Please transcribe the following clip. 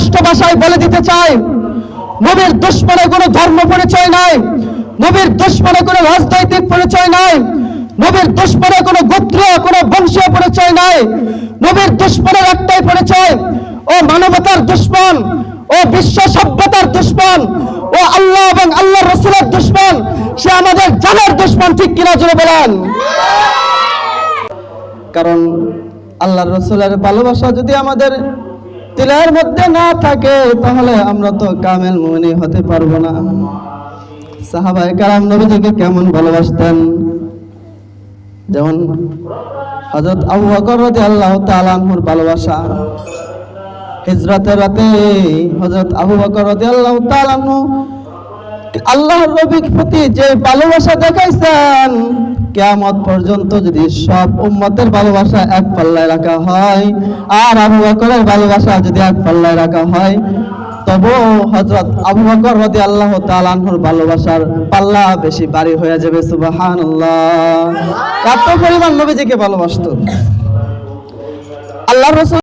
স্পষ্ট ভাষায় বলে দিতে চাই। নবীর দুশ্মনে কোনো ধর্ম পরিচয় নাই। নবীর দুশ্মনে কোনো রাজনৈতিক পরিচয় নাই। নবীর দুশ্মনে কোনো গোত্র, কোনো বংশীয় পরিচয় নাই। নবীর দুশ্মনের একটাই পরিচয়, ও মানবতার দুশ্মন, ও বিশ্ব সভ্যতার দুশ্মন, ও আল্লাহ এবং আল্লাহ রসুলের দুশ্মন, সে আমাদের জানার দুশ্মন, ঠিক কিনা জুড়ে বলেন? কারণ আল্লাহ রসুলের ভালোবাসা যদি আমাদের দিলের মধ্যে না থাকে, তাহলে আমরা তো কামেল মনি হতে পারব না। সাহাবায়ে কারাম নবীজিকে কেমন ভালোবাসতেন? যেমন হযরত আবু বকর রাদিয়াল্লাহু তাআলা ভালোবাসা। হিজরতের রাতে হযরত আবু বকর রাদিয়াল্লাহু তাআলা আনহু আল্লাহর নবীর প্রতি যে ভালোবাসা দেখাইছেন কিয়ামত পর্যন্ত যদি সব উম্মতের ভালোবাসা এক পাল্লায় রাখা হয়, আর আবু বকরের ভালোবাসা যদি এক পাল্লায় রাখা হয় তবু হজরত আবু বকর হতে আল্লাহ আনহুর ভালোবাসার পাল্লা বেশি বাড়ি হয়ে যাবে, সুবহানাল্লাহ। এত পরিমাণ নবীজিকে ভালোবাসতো। আল্লাহ রাসূল